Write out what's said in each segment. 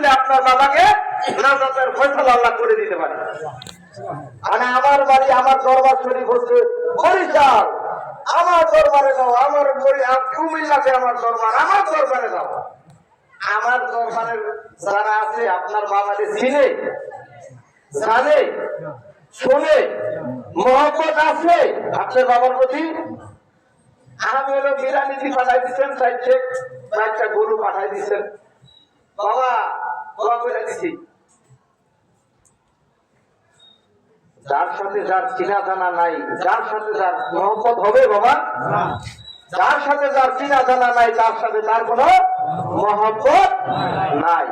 দিলে আপনার বাবাকে নাজাতের আল্লাহ করে দিতে পারে। মানে আমার বাড়ি, আমার দরবার শরীফ হচ্ছে বরিশাল। আমার দরবারে যাও, আমার কুমিল্লাতে আমার দরবার, আমার দরবারে যাও। আমার দরবারের যারা আছে, আপনার বাবাকে চিনে, জানে, শোনে, মহব্বত আছে, আপনার বাবার প্রতি। আমি হলো বিরানিজি পাঠাই দিচ্ছেন চাইছে চারটা গরু পাঠাই দিচ্ছেন। বাবা বাবা করে দিছি। যার সাথে যার চিনা জানা নাই, যার সাথে যার মহব্বত হবে বাবা, যার সাথে যার চিনা জানা নাই, তার সাথে তার মহব্বত নাই।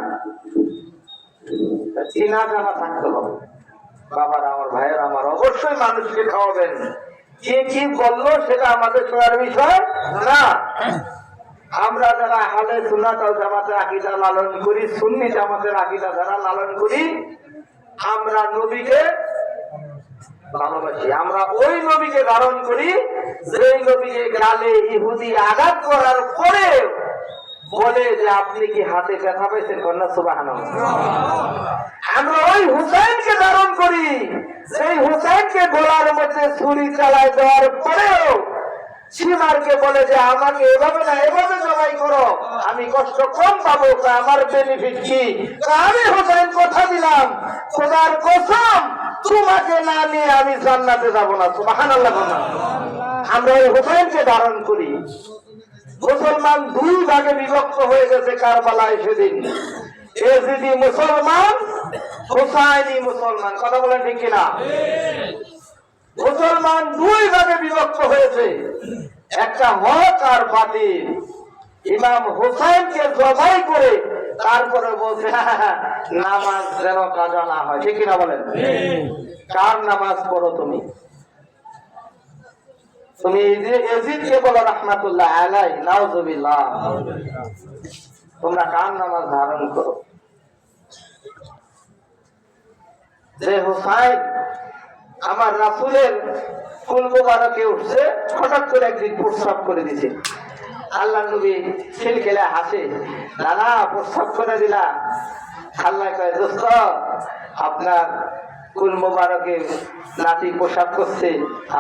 চিনা জানা থাকতে হবে। বাবার, আমার ভাইয়ের, আমার অবশ্যই মানুষকে খাওয়াবেন। কে কি বলল সেটা আমাদের শোনার বিষয় না। আমরা যারা হালে সুনাতাল জামাতের আকিদা লালন করি, সুন্নি জামাতের আকিদা যারা লালন করি, আমরা নবীকে ভালোবাসি। আমরা ওই নবীকে ধারণ করি যে নবীকে গালে ইহুদি আঘাত করার পরে বলে যে আপনি কি হাতে ব্যথা পেয়েছেন কন্যা সুবাহ আমরা ওই হুসাইনকে ধারণ করি সেই হুসাইনকে গোলার মধ্যে ছুরি চালায় দেওয়ার পরেও সীমারকে বলে যে, আমাকে এভাবে না, এভাবে জবাই করো। আমি কষ্ট কম পাবো আমার বেনিফিট কি? আমি হুসাইন কথা দিলাম। খোদার কসম, তোমাকে না নিয়ে আমি জান্নাতে যাব না সুবাহান আল্লাহ আমরা ওই হুসাইনকে ধারণ করি। মুসলমান দুই ভাগে বিভক্ত হয়ে গেছে কারবালায় সেদিন। এজিদি মুসলমান হুসাইনি মুসলমান। কথা বলেন ঠিক কিনা? মুসলমান দুই ভাগে বিভক্ত হয়েছে। একটা হক আর বাতিল। ইমাম হুসাইনকে জবাই করে তারপরে বলছে "হ্যাঁ, নামাজ যেন কাজা না হয়। ঠিক কিনা বলেন? কার নামাজ পড়ো তুমি? তুমি এজিদকে বলো রহমাতুল্লাহ আলাই নাউজুবিল্লাহ। তোমরা কার নামাজ ধারণ করো? যে হুসাইন আমার রাসুলের কুলমোবারকে উঠছে, হঠাৎ করে একদিন প্রস্রাব করে দিছে। আল্লাহ নবী খিল হাসে নানা প্রস্রাব করে দিলা। আল্লাহ কয়, দোস্ত, আপনার কুল নাতি পোশাক করছে,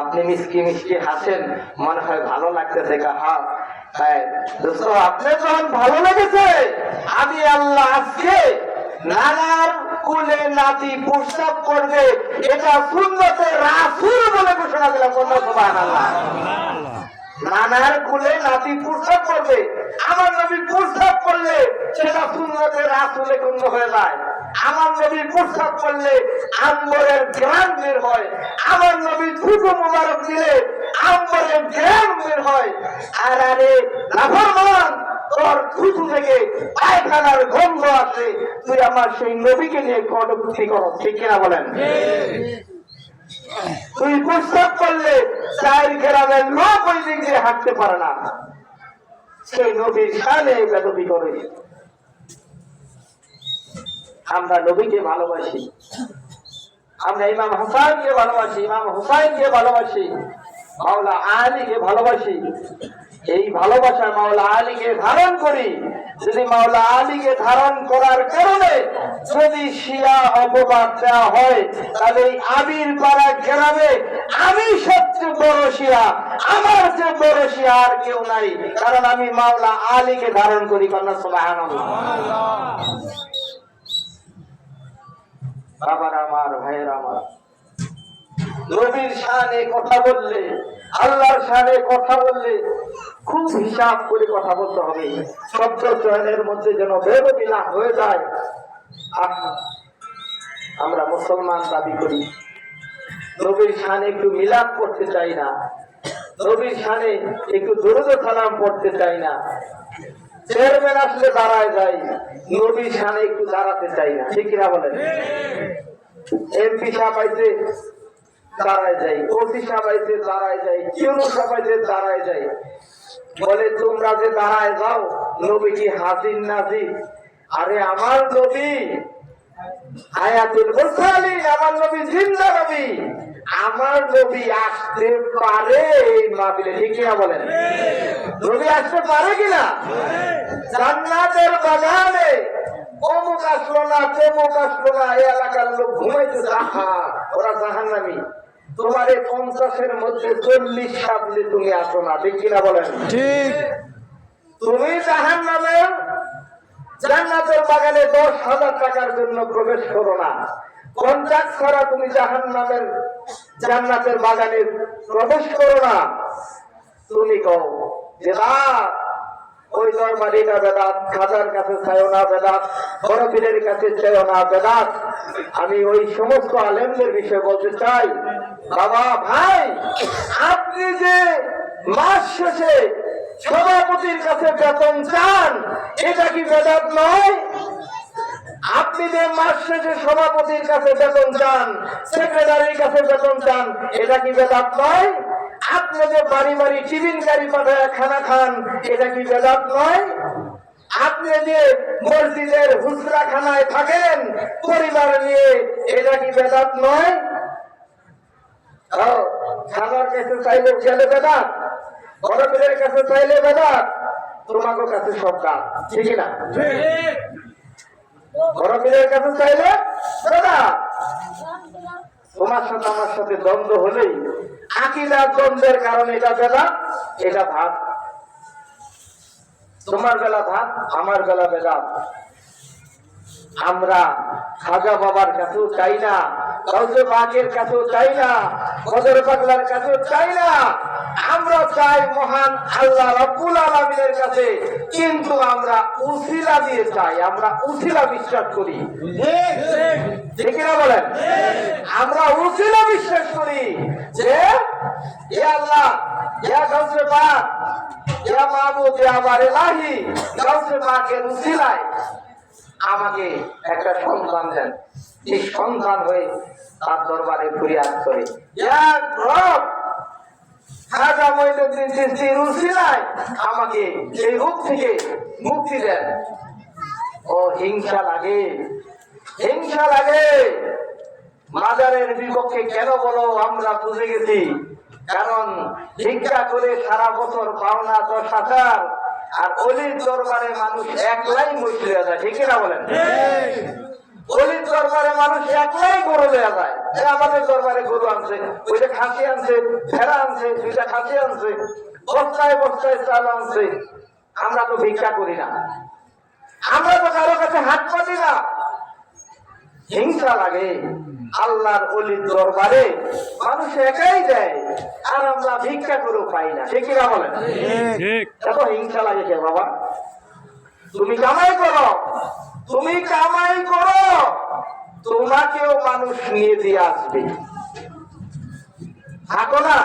আপনি মিষ্টি মিষ্টি হাসেন, মনে হয় ভালো লাগতেছে কাহা হ্যাঁ দোস্ত, আপনার যখন ভালো লেগেছে, আমি আল্লাহ আজকে নানার কুলে নাতি প্রস্তাব করবে, এটা সুন্নতে রাসুল বলে ঘোষণা দিলাম নানার কুলে নাতি প্রস্তাব করবে, আমার নবী প্রস্তাব করলে সেটা সুন্নতে রাসুলে গণ্য হয়ে যায়। আমার নবী প্রস্তাব করলে আম্বরের গ্রাম বের হয়, আমার নবী থুতু মোবারক দিলে আম্বরের গ্রাম বের হয়। আর আরে লাফরমান তোর থুতু থেকে পায়খানার গন্ধ আছে তুই আমার সেই নবীকে নিয়ে করো, ঠিক কিনা বলেন? তুই প্রস্তাব করলে লোক ওই দিক দিয়ে হাঁটতে পারে না। সেই নবীর বেদবি করে। আমরা নবীকে ভালোবাসি। আমরা ইমাম হাসানকে ভালোবাসি, ইমাম হুসাইনকে ভালোবাসি, মাওলা আলীকে ভালোবাসি। এই ভালোবাসা মাওলা আলীকে ধারণ করি। যদি মাওলা আলীকে ধারণ করার কারণে যদি শিয়া অপবাদ দেওয়া হয়, তাহলে এই আবির পাড়া গ্রামে আমি সবচেয়ে বড় শিয়া, আমার চেয়ে বড় শিয়া আর কেউ নাই। কারণ আমি মাওলা আলীকে ধারণ করি, কন্যা সুবহানাল্লাহ। বাবার আমার, ভাইয়ের আমার। নবীর শানে কথা বললে আল্লাহর শানে কথা বললে খুব হিসাব করে কথা বলতে হবে। শব্দ চয়নের মধ্যে যেন বেরোবি না হয়ে যায়। আমরা মুসলমান দাবি করি নবীর শানে একটু মিলাপ করতে চাই না। নবীর শানে একটু দরুদ সালাম পড়তে চাই না। চেয়ারম্যান আসলে দাঁড়ায় যাই নবীর শানে একটু দাঁড়াতে চাই না। ঠিক না বলেন? এমপি সাহেব আইছে দাঁড়ায় যাই ওসি সাহেব দাঁড়ায় যাই কেউ সাহেব দাঁড়ায় যাই বলে, তোমরা যে দাঁড়ায় যাও নবী কি হাজির নাজির। আরে, আমার নবী আমার নবী জিন্দা নবী। আমার নবী আসতে পারে এই মাহফিলে, ঠিক কিনা বলেন? নবী আসতে পারে কিনা? জান্নাতের বাগানে, অমুক আসলো না, তেমুক আসলো না এই এলাকার লোক ঘুমাইতে আহা, ওরা জাহান্নামি। তোমার এই পঞ্চাশের মধ্যে চল্লিশ সাতলে তুমি আসো না ঠিক কিনা বলেন? ঠিক। তুমি জাহান নামের জান্নাতের বাগানে দশ হাজার টাকার জন্য প্রবেশ করো না। কন্ট্রাক্ট ছাড়া তুমি জাহান নামের জান্নাতের বাগানে প্রবেশ করো না। তুমি কও যে ওই দরবারিটা বেদাত খাজার কাছে চাইও না বেদাত বড়পীরের কাছে চাইও না বেদাত। আমি ওই সমস্ত আলেমদের বিষয়ে বলতে চাই। বাবা ভাই, আপনি যে মাস শেষে সভাপতির কাছে বেতন চান, এটা কি বেদাত নয়? আপনি যে মাস শেষে সভাপতির কাছে বেতন চান, সেক্রেটারির কাছে বেতন চান, এটা কি বেদাত নয়? আপনি যে বাড়ি বাড়ি টিফিন গাড়ি পাঠায় খানা খান, এটা কি বেদাত নয়? আপনি যে মসজিদের হুসরা খানায় থাকেন পরিবার নিয়ে এটা কি বেদাত নয়? ও, খানার কাছে চাইলে গেলে বেদাত বড় পীরের কাছে চাইলে বেদাত তোমাকে কাছে সব কাজ ঠিক না? বড় পীরের কাছে চাইলে বেদাত। তোমার সাথে আমার সাথে দ্বন্দ্ব হলেই আকিদা দ্বন্দ্বের কারণে এটা বেলা এটা ভাত। তোমার বেলা ভাত, আমার বেলা বেদাত আমরা খাজা বাবার কাছেও চাই না কাউকে বাঘের কাছেও চাই না কদর পাগলার কাছেও চাই না। আমরা চাই মহান আল্লাহ রব্বুল আলমিনের কাছে, কিন্তু আমরা উসিলা দিয়ে চাই, আমরা উসিলা বিশ্বাস করি। ঠিক না বলেন? আমরা উসিলা বিশ্বাস করি যে আল্লাহ ইয়া গাউসে পাক আমাকে একটা সন্তান দেন। এই সন্তান হয়ে তার দরবারে আমাকে এই রূপ থেকে মুক্তি দেন। ও হিংসা লাগে হিংসা লাগে। মাজারের বিপক্ষে কেন বলো আমরা বুঝে গেছি? কারণ ভিক্ষা করে সারা বছর পাওনা দশ হাজার, আর অলির দরবারে মানুষ একলাই মুসলে যায়, ঠিক না বলেন? অলির দরবারে মানুষ একলাই গরু দেওয়া যায়। আমাদের দরবারে গরু আনছে ওইটা আনছে, ভেড়া আনছে, দুইটা খাসি আনছে, বস্তায় বস্তায় চাল আনছে। আমরা তো ভিক্ষা করি না। আমরা তো কারও কাছে হাত পাতি না। হিংসা লাগে। আল্লাহর অলির দরবারে মানুষ একাই দেয় আর আমরা ভিক্ষা করেও পাই না। সে কিনা বলেন? এত হিংসা লাগে কে বাবা? তুমি কামাই করো। তুমি কামাই করো। তোমাকেও মানুষ নিয়ে দিয়ে আসবে। থাকো না।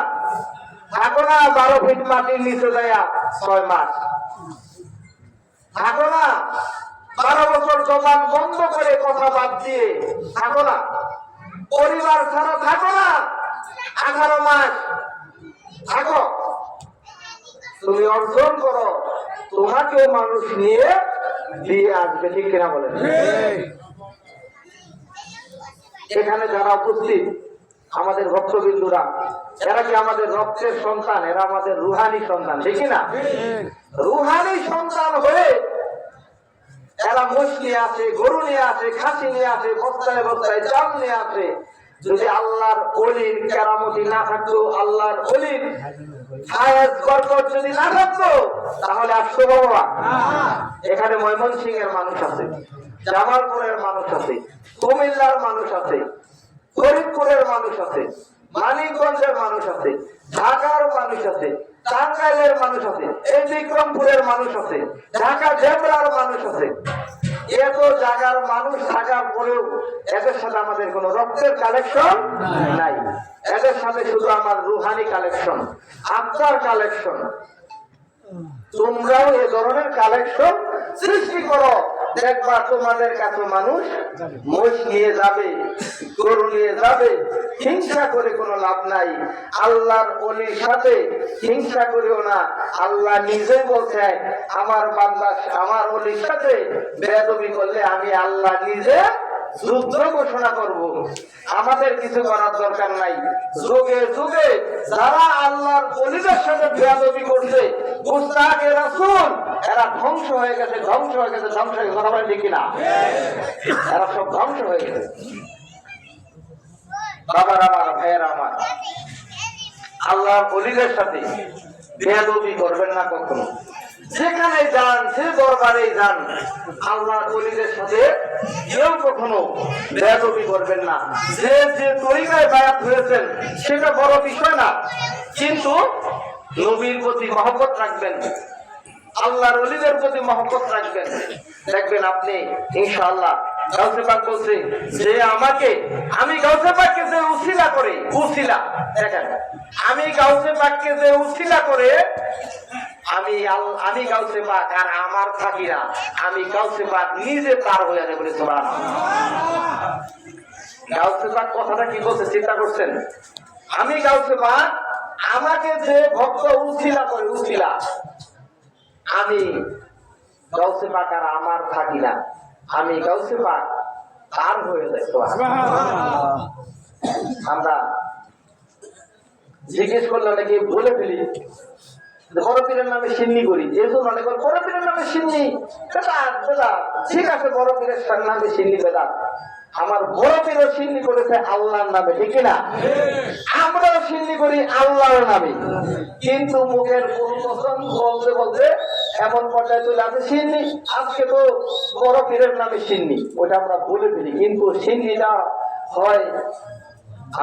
থাকো না বারো ফিট মাটির নিচে দেয়া ছয় মাস। থাকো না। বারো বছর জবান বন্ধ করে কথা বাদ দিয়ে থাকো না। পরিবার ছাড়া থাকো না। আঠারো মাস। থাকো। তুমি অর্জন করো। তোমাকেও মানুষ নিয়ে দিয়ে আসবে ঠিক কিনা বলেন? এখানে যারা উপস্থিত আমাদের ভক্তবিন্দুরা এরা কি আমাদের রক্তের সন্তান? এরা আমাদের রুহানি সন্তান ঠিক না রুহানি সন্তান হয়ে এরা মোষ নিয়ে আসে, গরু নিয়ে আসে, খাসি নিয়ে আসে, বস্তায় বস্তায় চাল নিয়ে আসে। যদি আল্লাহর অলির কেরামতি না থাকতো, আল্লাহর অলির যদি না থাকতো, তাহলে আসতো বাবা এখানে ময়মনসিং এর মানুষ আছে, জামালপুরের মানুষ আছে, কুমিল্লার মানুষ আছে, ফরিদপুরের মানুষ আছে, মানিকগঞ্জের মানুষ আছে, ঢাকার মানুষ আছে টাঙ্গাইলের মানুষ আছে এই বিক্রমপুরের মানুষ আছে, ঢাকা জেবরার মানুষ আছে। এত জায়গার মানুষ থাকার পরেও এদের সাথে আমাদের কোনো রক্তের কালেকশন নাই। এদের সাথে শুধু আমার রুহানি কালেকশন আত্মার কালেকশন তোমরাও এ ধরনের কালেকশন সৃষ্টি করো। দেখবা তোমাদের কাছে মানুষ মোষ নিয়ে যাবে, গরু নিয়ে যাবে, হিংসা করে কোনো লাভ নাই। আল্লাহর সাথে হিংসা করিও না। আল্লাহ নিজে বলছে, আমার বান্দা, আমার সাথে বেদবি করলে আমি আল্লাহ নিজে যুদ্ধ ঘোষণা করব। আমাদের কিছু করার দরকার নাই। যুগে যুগে যারা আল্লাহর অলিদের সাথে বেয়াদবি করছে গুস্তাকে রাসূল এরা ধ্বংস হয়ে গেছে, ধ্বংস হয়ে গেছে, ধ্বংস হয়ে গেছে। বলেন ঠিক কিনা? এরা সব ধ্বংস হয়ে গেছে। বাবার আমার, ভাইয়ের আমার। আল্লাহ অলিদের সাথে বেয়াদবি করবেন না কখনো। যেখানে যান, সে দরবারে যান। আল্লাহ অলিদের সাথে কেউ কখনো বেয়াদবি করবেন না। যে যে তরিকায় বায়াত হয়েছেন, সেটা বড় বিষয় না। কিন্তু নবীর প্রতি মহব্বত রাখবেন। আল্লাহর অলিদের প্রতি মহব্বত রাখবেন। দেখবেন আপনি, ইনশাআল্লাহ, গাউসে পাক বলছে, যে আমাকে, আমি গাউসে পাককে যে উসিলা করে, উসিলা, দেখেন, আমি গাউসে পাককে যে উসিলা করে, আমি আমি গাউসে পাক আর আমার থাকি আমি গাউসে পাক নিজে তার হয়ে যাবে বলে সোমান গাউসে পাক কথাটা কি বলছে, চিন্তা করছেন? আমি গাউসে পাক, আমাকে যে ভক্ত উসিলা করে, উসিলা আমি গাউসে পাক আর আমার থাকি না। আমি গাউসে পাক তার হয়ে যাই আমরা জিজ্ঞেস করলে অনেকে বলে ফেলি পীরের নামে সিন্নি করি। অনেক বলে, বড় পীরের নামে সিন্নি বেদাত বেদাত। ঠিক আছে বড় পীরের নামে সিন্নি বেদাত। আমার বড় পীরও সিন্নি করেছে আল্লাহর নামে ঠিক না? আমরাও সিন্নি করি আল্লাহর নামে। কিন্তু মুখের পরিবর্তন বলতে বলতে এমন পর্যায়ে চলে আসে, সিন্নি, আজকে তো বড় পীরের নামে সিন্নি। ওটা আমরা বলে ফেলি, কিন্তু সিন্নিটা হয়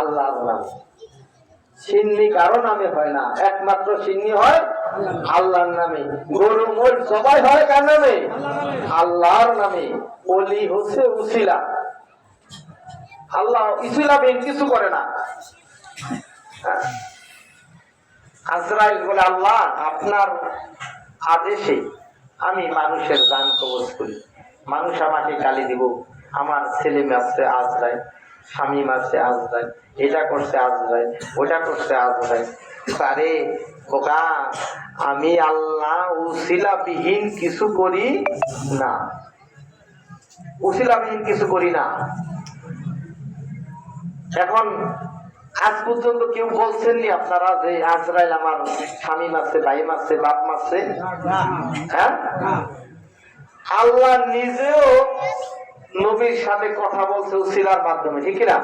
আল্লাহর নামে। সিন্নি কারও নামে হয় না, একমাত্র সিন্নি হয় আল্লাহর নামে। গরু মোট সবাই হয় কার নামে? আল্লাহর নামে। অলি হচ্ছে উসিলা। আল্লাহ ইসিলা বেন কিছু করে না। আজরাইল বলে, আল্লাহ, আপনার আদেশে আমি মানুষের দান কবজ করি। মানুষ আমাকে গালি দিব। আমার ছেলে মারছে আজরাই স্বামী মারছে আজরাই এটা করছে আজরাই ওটা করছে আজরাই আরে বোকা আমি আল্লাহ উসিলা বিহীন কিছু করি না। উসিলা বিহীন কিছু করি না। এখন আজ পর্যন্ত কেউ বলছেননি আপনারা যে আজরাইল আমার স্বামী মারছে, ভাই মারছে, বাপ মারছে? হ্যাঁ? আল্লাহ নিজেও নবীর সাথে কথা বলছে উসিলার মাধ্যমে, ঠিক না